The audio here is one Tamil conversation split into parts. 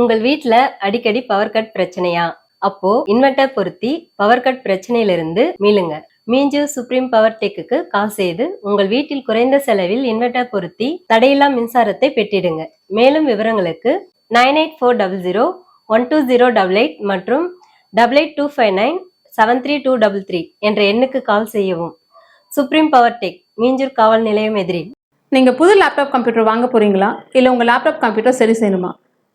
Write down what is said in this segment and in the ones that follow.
உங்கள் வீட்ல அடிக்கடி பவர் கட் பிரச்சனையா? அப்போ இன்வெர்ட்டர் பொருத்தி பவர் கட் பிரச்சனையிலிருந்து மீளுங்க. மீஞ்சு சுப்ரீம் பவர் டெக்குக்கு கால் செய்து உங்கள் வீட்டில் குறைந்த செலவில் இன்வெர்ட்டர் பொருத்தி தடையில்லா மின்சாரத்தை பெற்றிடுங்க. மேலும் விவரங்களுக்கு nine eight four double zero one two zero double eight மற்றும் double eight two five nine seven three two double three என்ற எண்ணுக்கு கால் செய்யவும். சுப்ரீம் பவர் டெக் மீஞ்சூர் காவல் நிலையம் எதிரில் நீங்க புது லேப்டாப் கம்ப்யூட்டர் வாங்க போறீங்களா? இல்ல உங்க லேப்டாப் கம்ப்யூட்டர் சரி செய்யணுமா?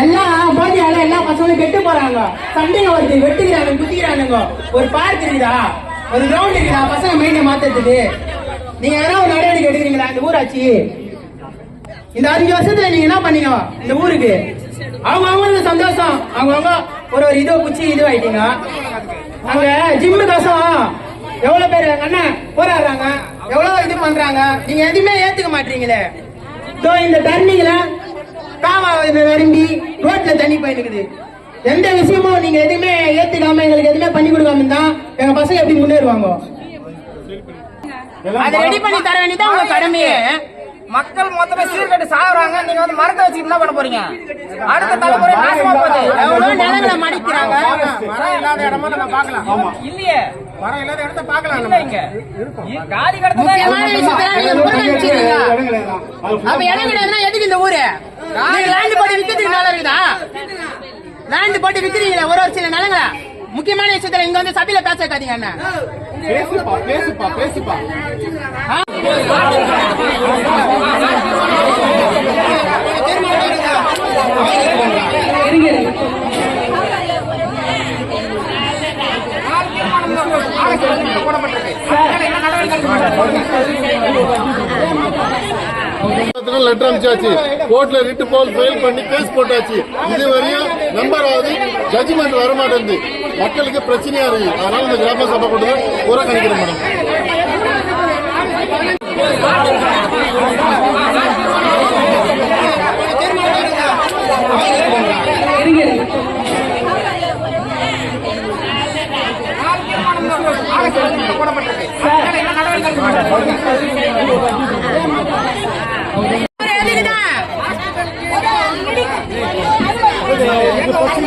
எல்லாம் போதியால எல்லா பசங்களும் கெட்டு போறாங்க. சண்டைங்க வருது வெட்டுக்கிறாங்க குத்திக்கிறானுங்க. ஒரு பார்க் இருக்குதா ஒரு கிரவுண்ட் இருக்குதா பசங்க மைண்ட மாத்துறதுக்கு. நீங்க எதனா ஒரு நடவடிக்கை எடுக்கிறீங்களா இந்த ஊராட்சி? இந்த அஞ்சு வருஷத்துல நீங்க என்ன பண்ணீங்க? இந்த ஊருக்கு? அவங்க அவங்களுக்கு சந்தோஷம். அவங்க அவங்க ஒரு ஒரு இதோ குச்சி இதுவாயிட்டீங்க அங்க ஜிம்மு காசம் எவ்வளவு பேர்? அண்ணன் போராடுறாங்க. எவ்வளவு இது பண்றாங்க? நீங்க எதுவுமே ஏத்துக்க மாட்டீங்களே. இந்த தண்ணிங்கள காவா இந்த நரம்பி ரோட்ல தண்ணி போயிருக்குது எந்த விஷயமும் நீங்க எதுவுமே ஏத்துக்காம எங்களுக்கு எதுவுமே பண்ணி கொடுக்காம இருந்தா எங்க பசங்க எப்படி முன்னேறுவாங்க? அதை ரெடி பண்ணி தர வேண்டியதான் உங்க கடமையே. மக்கள் மொத்தமே சீர்கட்டு சாகுறாங்க. நீங்க வந்து மரத்தை வச்சுட்டு என்ன பண்ண போறீங்க? அடுத்த தலைமுறை நாசமா போகுது. எவ்வளவு நிலங்களை மடிக்கிறாங்க? மரம் இல்லாத இடமா நம்ம பார்க்கலாம். இல்லையே. மரம் இல்லாத இடத்த பார்க்கலாம் இல்ல இங்க. இ- காலி கடத்த முக்கியமான விஷயத்துல நீங்க புறக்கணிச்சிருங்க அப்ப இடம் கிடையாதுன்னா எதுக்கு இந்த ஊரு? லேண்ட் போட்டு விக்கிறதுக்கு நல்லா இருக்குதா? லேண்ட் போட்டு விக்கிறீங்களா ஒரு ஒரு சில நிலங்களை. முக்கியமான விஷயத்துல இங்க வந்து சபையில பேச வைக்காதீங்க என்ன? பேசுப்பா பேசுப்பா பேசுப்பா. லெட்டர் அனுப்பிச்சாச்சு கோர்ட்ல ரிட்டு போல் ஃபைல் பண்ணி கேஸ் போட்டாச்சு இது வரையும் நம்பர் ஆகுது ஜட்ஜ்மெண்ட் வர மாட்டேங்குது மக்களுக்கு பிரச்சனையா இருக்கு அதனால இந்த கிராம சபை கொண்டு புறக்கணிக்கிறேன் மேடம்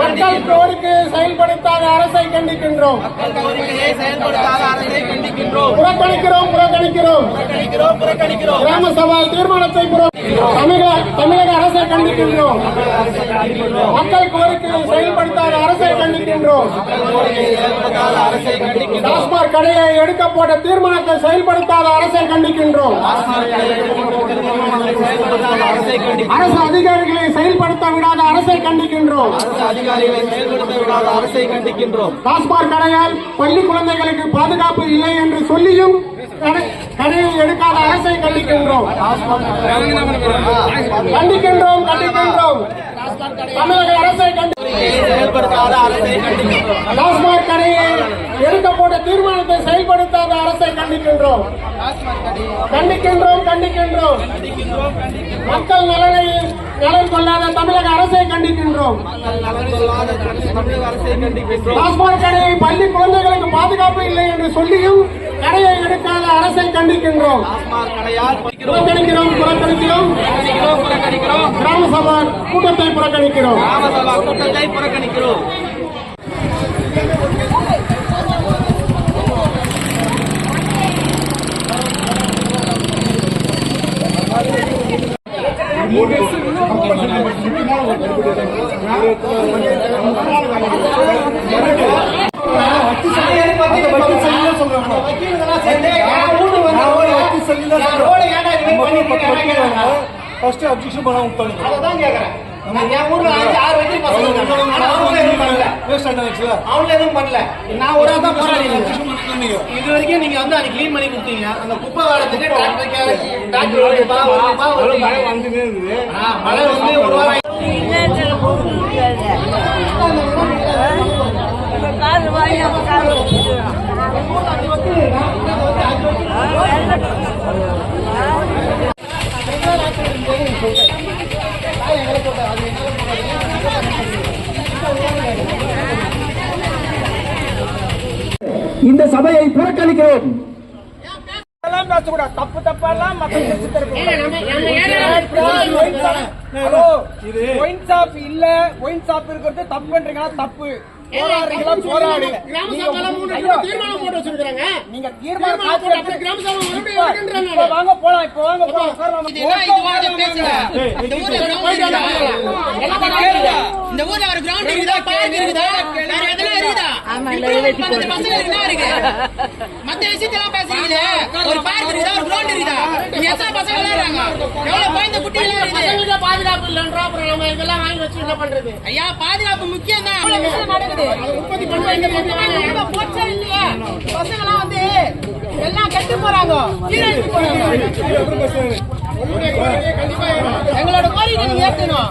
மக்கள் கோரிக்கை செயல்படுத்தாத அரசை கண்டிக்கின்றோம் புறக்கணிக்கிறோம் புறக்கணிக்கிறோம். கிராம சபா தீர்மானத்தை புற- தமிழக தமிழக அரசை கண்டிக்கின்றோம். மக்கள் கோரிக்கையை செயல்படுத்தாத அரசை கண்டிக்கின்றோம். டாஸ்மாக் கடையை எடுக்க போட்ட தீர்மானத்தை செயல்படுத்தாத அரசை கண்டிக்கின்றோம். அரசு அதிகாரிகளை செயல்படுத்த விடாத அரசை கண்டிக்கின்றோம். டாஸ்மாக் கடையால் பள்ளி குழந்தைகளுக்கு பாதுகாப்பு இல்லை என்று சொல்லியும் கடை- கடையை எடுக்காத அரசை கண்டிக்கின்றோம். கண்டிக்கின்றோம் கண்டிக்கின்றோம். தமிழக அரசை கண்டி டாஸ்மாக் கடையை எடுக்கப்பட்ட தீர்மானத்தை செயல்படுத்தாத அரசை கண்டிக்கின்றோம். கண்டிக்கின்றோம் கண்டிக்கின்றோம். மக்கள் நலனை நலன் கொள்ளாத தமிழக அரசை கண்டிக்கின்றோம். டாஸ்மாக் கடையை பள்ளி குழந்தைகளுக்கு பாதுகாப்பு இல்லை என்று சொல்லியும் கடையை எடுக்காத அரசை கண்டிக்கின்றோம். புறக்கணிக்கிறோம் புறக்கணிக்கிறோம். கிராம சபா கூட்டத்தை புறக்கணிக்கிறோம். கூட்டத்தை புறக்கணிக்கிறோம். ஃபர்ஸ்ட் அப்ஜெக்ஷன் பண்ண கேக்குறேன் நான் என் ஊர்ல அஞ்சு ஆறு வக்கீல் பசங்க இருக்காங்க. ஆனா அவங்க எதுவும் பண்ணல வேஸ்ட் ஆயிடுச்சுல அவங்க எதுவும் பண்ணல நான் ஒரு தான் இது வரைக்கும் நீங்க வந்து அதை க்ளீன் பண்ணி கொடுத்தீங்க அந்த குப்பை வாரத்துக்கு டிராக்டர் டிராக்டர் ஒரு மழை வந்து ஒரு வாரம் இந்த சபையை புறக்கணிக்கிறோம். தப்பு தப்பெல்லாம் இது ஒயின் ஷாப் இல்ல. ஒயின் ஷாப் இருக்கிறது தப்புன்றீங்களா தப்பு. நீங்க தீர்மானம் வாங்க போலாம் இப்ப வாங்க போலாம். இந்த ஊர்ல ஒரு கிரவுண்ட் இருக்குதா? பார்க் இருக்குதா? என்ன இருக்கு. மத்த விஷயத்தெல்லாம் பேசுறீங்க ஒரு பார்க் இருக்குதா ஒரு கிரவுண்ட் இருக்குதா இங்க எத்தனை பசங்க விளையாடுறாங்க? எவ்வளவு குழந்தை குட்டி எல்லாம் இருக்குது பாதுகாப்பு இல்லைன்றா அப்புறம் நம்ம இதெல்லாம் வாங்கி வச்சு என்ன பண்றது? ஐயா பாதுகாப்பு முக்கியம் தான் இவ்வளவு விஷயம் நடக்குது. உற்பத்தி பண்ணுவாங்க போச்சா இல்லையா பசங்க எல்லாம் வந்து எல்லாம் கெட்டு போறாங்க. எங்களோட கோரிக்கை நீங்க ஏற்கணும்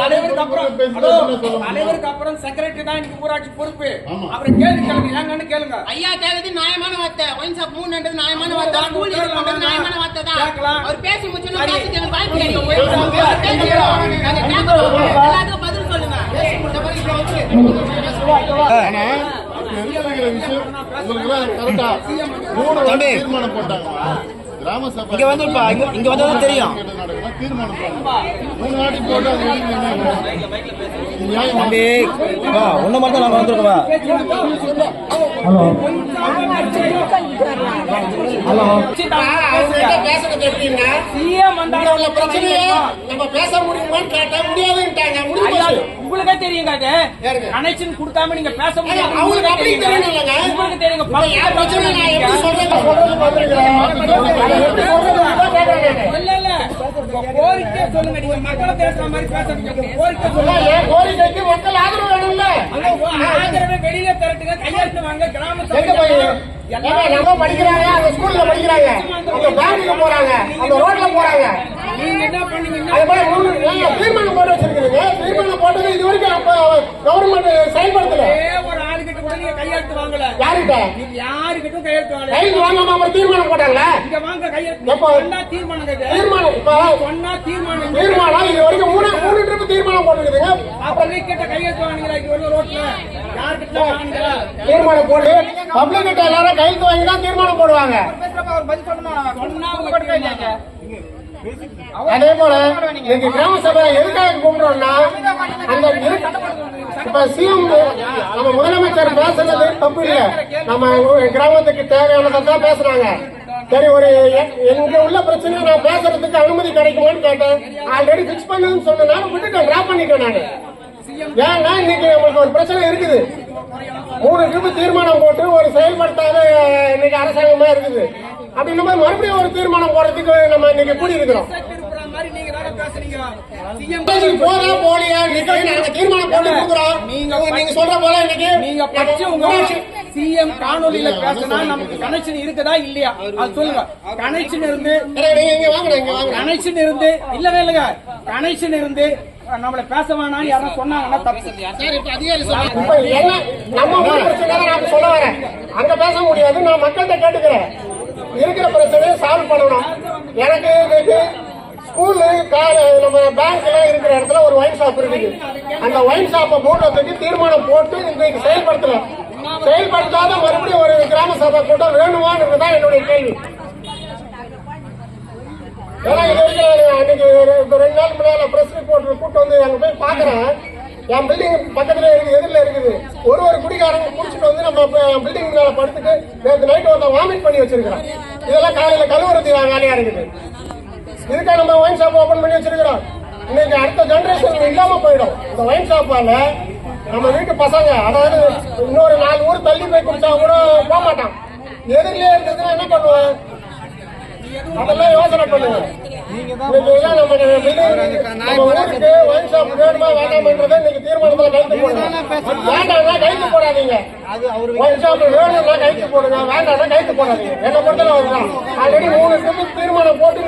தலைவருக்கு அப்புறம். தலைவருக்கு அப்புறம் செக்ரட்டரி தான் இன்னைக்கு ஊராட்சி பொறுப்பு. அப்புறம் கேள்வி கேளுங்க கேளுங்க ஐயா கேக்குறது நியாயமான வார்த்தை. ஒயின் ஷாப் மூணுன்றது நியாயமான வார்த்தை. பண்றது நியாயமான வார்த்தை தான். அவர் பேசி முடிச்சோன்னா. பேசி எனக்கு வாய்ப்பு. எல்லாத்துக்கும் பதில் சொல்லுங்க. இந்த மாதிரி இப்ப வந்து ஆனா இப்ப இருக்கிற விஷயம். உங்களுக்கு எல்லாம் கரெக்டா மூணு வாட்டி தீர்மானம் போட்டாங்க. கிராம சபை இங்க வந்து இங்க வந்து தெரியும். ஒண்ணு மட்டும் நாங்க வந்திருக்கோம் உள்ள பிரச்சனையை நம்ம பேச முடியுமான்னு கேட்டா முடியாதுன்ட்டாங்க போச்சு உங்களுக்கே தெரியுங்க அது? கனெக்ஷன் கொடுக்காம நீங்க பேச முடியாது அவங்களுக்கு அப்படி தெரியுங்க. உங்களுக்கு தெரியுங்க பிரச்சனை நான் எப்படி சொல்றது சொல்றது பார்த்திருக்கிறேன். எப்படி சொல்றது அதான் கேட்கிறேன் நானு. இல்ல இல்ல உங்க கோரிக்கை சொல்லுங்க நீங்க மக்களை பேசுற மாதிரி பேசுறீங்க உங்க கோரிக்கை சொல்லுங்க. என் கோரிக்கைக்கு மக்கள் ஆதரவு வேணும்ல? ஆதரவை வெளியில திரட்டுங்க கையெழுத்து வாங்க கிராம எங்க போய்? ஏங்க, நம்ம படிக்கிறாங்க? அந்த ஸ்கூல்ல படிக்கிறாங்க. போறாங்க. அந்த ரோட்ல போறாங்க. நீங்க என்ன பண்ணீங்கன்னா அது மாதிரி மூணு ஏங்க, தீர்மானம் போட்டு வச்சிருக்கீங்க தீர்மானம் போட்டது இது வரைக்கும் கவர்மெண்ட் செயல்படுத்தல ஒரே ஒரு ஆளுகிட்ட கூட நீங்க கையெழுத்து வாங்கல யாருகிட்ட நீங்க யாருகிட்டும் கையெழுத்து வாங்காம அவர் தீர்மானம் போட்டாங்களா? இங்க வாங்க கையெழுத்து. எப்போ? சொன்னா தீர்மானம். தீர்மானம் இப்ப? சொன்னா தீர்மானம் தீர்மானம்? இது வரைக்கும் மூணு மூணு ட்ரிப் தீர்மானம் போட்டுருக்குதுங்க பப்ளிக் கிட்ட கையெழுத்து வாங்குறீங்களா? இங்க ஒரு ரோட்ல. யார்கிட்ட வாங்குறீங்களா தீர்மானம் போட்டு பப்ளிக் கிட்ட எல்லாரும் கைது வாங்கி தான் தீர்மானம். போடுவாங்க. அதே போல எங்க கிராம சபை எதுக்காக கூப்பிடுறோம்னா அந்த இப்ப சிஎம் நம்ம முதலமைச்சர் பேசுறது தப்பு இல்ல நம்ம கிராமத்துக்கு தேவையானதை தான் பேசுறாங்க. சரி ஒரு எங்க உள்ள பிரச்சனை நான் பேசுறதுக்கு அனுமதி கிடைக்குமான்னு கேட்டேன். ஆல்ரெடி பிக்ஸ் பண்ணுன்னு சொன்னனால விட்டுட்டேன். டிராப் பண்ணிட்டேன் நானு. ஏன்னா இன்னைக்கு நம்மளுக்கு ஒரு பிரச்சனை இருக்குது. மூணு ட்ரிப் தீர்மானம் போட்டு ஒரு செயல்படுத்தாத இன்னைக்கு அரசாங்கமா இருக்குது. அப்படின்னும் போது மறுபடியும் ஒரு தீர்மானம் போடுறதுக்கு நம்ம இன்னைக்கு கூடி இருக்கிறோம் போதா போலியா தீர்மானம் போட்டு கொடுக்குறோம். நீங்க சொல்ற போல இன்னைக்கு நீங்க உங்க ஊராட்சி சிஎம் காணொலியில பேசினா நமக்கு கனெக்ஷன் இருக்குதா இல்லையா? அது சொல்லுங்க. கனெக்ஷன் இருந்து கனெக்ஷன் இருந்து இல்லவே இல்லைங்க. கனெக்ஷன் இருந்து நம்மள பேச வேணாம்னு யாரும் சொன்னாங்கன்னா தப்பு. சொல்ல வரேன். அங்க பேச முடியாது நான் மக்கள்கிட்ட கேட்டுக்கிறேன். இருக்கிற பிரச்சனையை சால்வ் பண்ணணும். எனக்கு ஸ்கூலு நம்ம பேங்க் இருக்கிற இடத்துல ஒரு ஒயின் ஷாப் இருக்குது. அந்த ஒயின் ஷாப்பை மூடுறதுக்கு தீர்மானம் போட்டு இன்னைக்கு செயல்படுத்தல. செயல்படுத்தாத மறுபடியும் ஒரு கிராம சபை கூட்டம் வேணுமான்றதுதான் என்னுடைய கேள்வி. ஏன்னா இது வரைக்கும் அன்னைக்கு ஒரு இப்ப ரெண்டு நாள் முன்னால பிரஸ் ரிப்போர்ட் கூட்டு வந்து அங்க போய் பாக்குறேன். என் பில்டிங் பக்கத்துல இருக்குது எதிரில் இருக்குது. ஒரு ஒரு குடிகாரங்க குடிச்சிட்டு வந்து நம்ம பில்டிங் மேல படுத்துட்டு நேற்று நைட்டு ஒருத்தன் வாமிட் பண்ணி வச்சிருக்கிறேன். இதெல்லாம் காலையில கழுவுறது வேலையா இருக்குது. இதுக்காக நம்ம ஒயின் ஷாப் ஓபன் பண்ணி வச்சிருக்கிறோம். இன்னைக்கு அடுத்த ஜெனரேஷன் இல்லாம போயிடும். இந்த ஒயின் ஷாப்பால நம்ம வீட்டு பசங்க அதாவது இன்னொரு நாலு ஊர் தள்ளி போய் குடிச்சா கூட போக மாட்டான். எதிரிலே இருந்ததுன்னா என்ன பண்ணுவான்? அதெல்லாம் யோசனை பண்ணுங்க. போடாதீங்க. தீர்மானம் போட்டு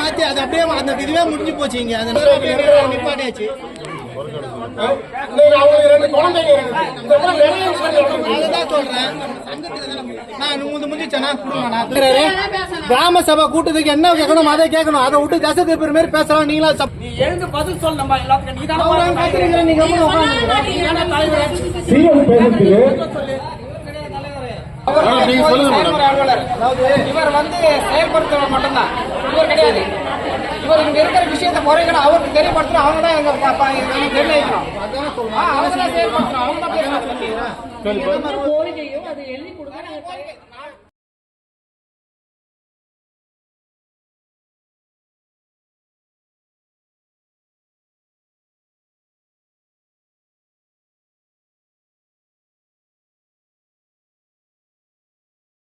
மாத்தி அது அப்படியே அந்த இதுவே முடிஞ்சு போச்சு இங்க. அந்த நிப்பாட்டியாச்சு. நடக்குது. அதுதான் சொல்றேன். நான் கிராம சபை கூட்டத்துக்கு என்ன கேட்கணும் அதை கேட்கணும். அதை விட்டு தசை திருப்பி மாதிரி பேசுறோம் நீங்களா நீ எழுந்து பதில் சொல் நம்ம எல்லாத்துக்கும். நீ அவங்க தானே கத்துறீங்க, நீங்க கம்முனு உட்காருங்க. ஆ, நீங்க சொல்லுங்க மேடம். செயல்முறை அலுவலர் இவர் வந்து செயல்படுத்துறவர் மட்டும்தான். இவர் கிடையாது. இவர் இங்க இருக்கிற விஷயத்தை முறைகளை அவருக்கு தெரியப்படுத்தணும். அவங்க தான் எங்க நிர்ணயிக்கணும். அவங்க தான் செயல்படுத்தணும். அவங்க தான் கோரிக்கையும் அதை எழுதி கொடுங்க நாங்க